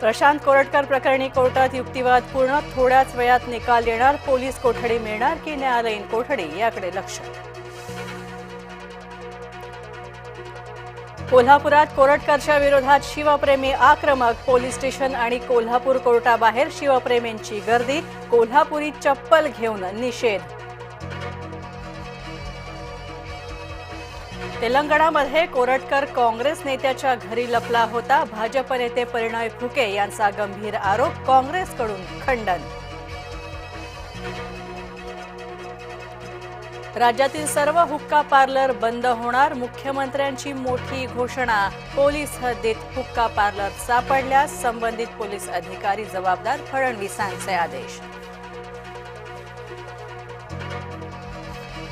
प्रशांत कोरटकर प्रकरणी कोर्टात युक्तिवाद पूर्ण थोड्याच वेळात निकाल येणार पोलीस कोठडी मिळणार की न्यायालयीन कोठडी याकडे लक्ष. कोल्हापुरात कोरटकरच्या विरोधात शिवप्रेमी आक्रमक पोलीस स्टेशन आणि कोल्हापूर कोर्टाबाहेर शिवप्रेमींची गर्दी कोल्हापुरी चप्पल घेऊन निषेध. तेलंगणामध्ये कोरटकर काँग्रेस नेत्याच्या घरी लपला होता. भाजप नेते परिणय फुके यांचा गंभीर आरोप काँग्रेसकडून खंडन. राज्यातील सर्व हुक्का पार्लर बंद होणार. मुख्यमंत्र्यांची मोठी घोषणा. पोलीस हद्दीत हुक्का पार्लर सापडल्यास संबंधित पोलीस अधिकारी जबाबदार फडणवीसांचे आदेश.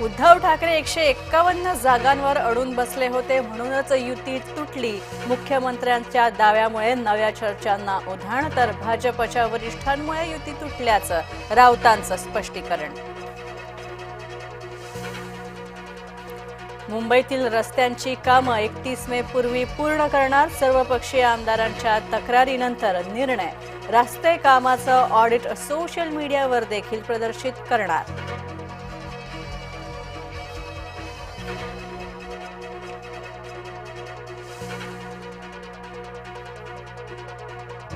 उद्धव ठाकरे एकशे एक्कावन्न जागांवर अडून बसले होते म्हणूनच युती तुटली. मुख्यमंत्र्यांच्या दाव्यामुळे नव्या चर्चांना उधाण तर भाजपच्या वरिष्ठांमुळे युती तुटल्याचं राऊतांचं स्पष्टीकरण. मुंबईतील रस्त्यांची कामं एकतीस मे पूर्वी पूर्ण करणार सर्वपक्षीय आमदारांच्या तक्रारीनंतर निर्णय. रस्ते कामाचं ऑडिट सोशल मीडियावर देखील प्रदर्शित करणार. thank you